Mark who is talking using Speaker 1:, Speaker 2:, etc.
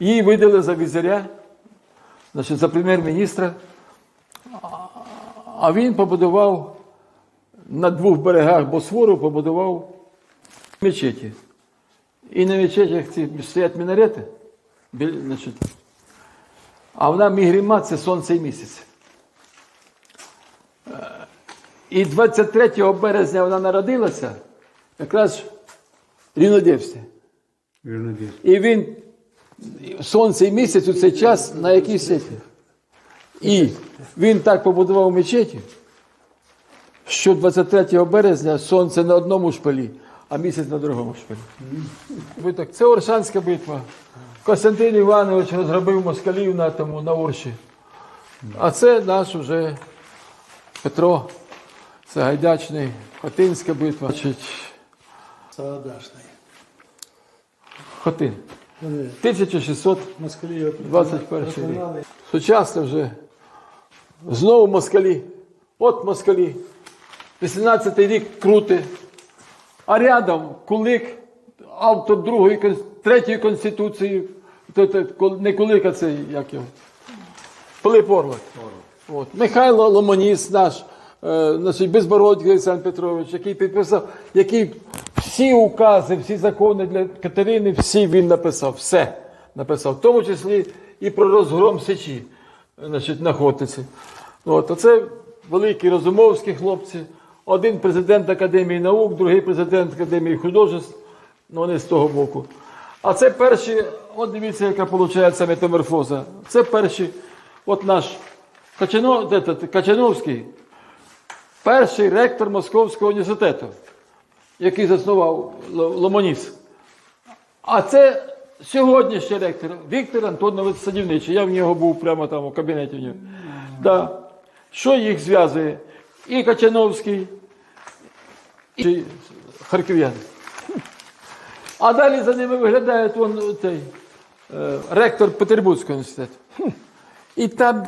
Speaker 1: Її видали за візаря, значить, за прем'єр-міністра. А він побудував на двох берегах Босфору побудував мечеті. І на мечетях ці стоять мінарети. Значить, а вона мігріма це сонце і місяць. Е, І 23 березня вона народилася, якраз.
Speaker 2: Вірнодіс.
Speaker 1: І він сонце і місяць у цей час на якій світі. І він так побудував мечеті, що 23 березня сонце на одному шпилі, а місяць на другому шпилі. Це Оршанська битва. Костянтин Іванович розгробив москалів на тому на Орші. А це наш уже Петро Сагайдачний, Хотинська битва. Значить, Хотин.
Speaker 3: Вони
Speaker 1: 1600
Speaker 3: москалі його
Speaker 1: 21 рік. Сучасно вже. Знову москалі. От москалі. 18-й рік крути. А рядом кулик, автор другої, третьої конституції. Не кулик, а це як його. Пилип Орлик. От. Михайло Ломоніс наш, е, значить, Безбородький Олександр Петрович, який підписав, який всі укази, всі закони для Катерини, всі він написав, все написав, в тому числі і про розгром Сечі, значить, на Хортиці. От, оце великі розумовські хлопці. Один президент Академії наук, другий президент Академії художеств, ну вони з того боку. А це перші, от дивіться, яка виходить метаморфоза. Це перші, от наш Качано, де, Качановський, перший ректор Московського університету, який заснував Ломоніс. А це сьогоднішній ректор Віктор Антонович Садівничий. Я в нього був прямо там у кабінеті. в нього. Да. Що їх зв'язує? І Качановський, і харків'яни. А далі за ними виглядає вон е, ректор Петербурзького університету. І там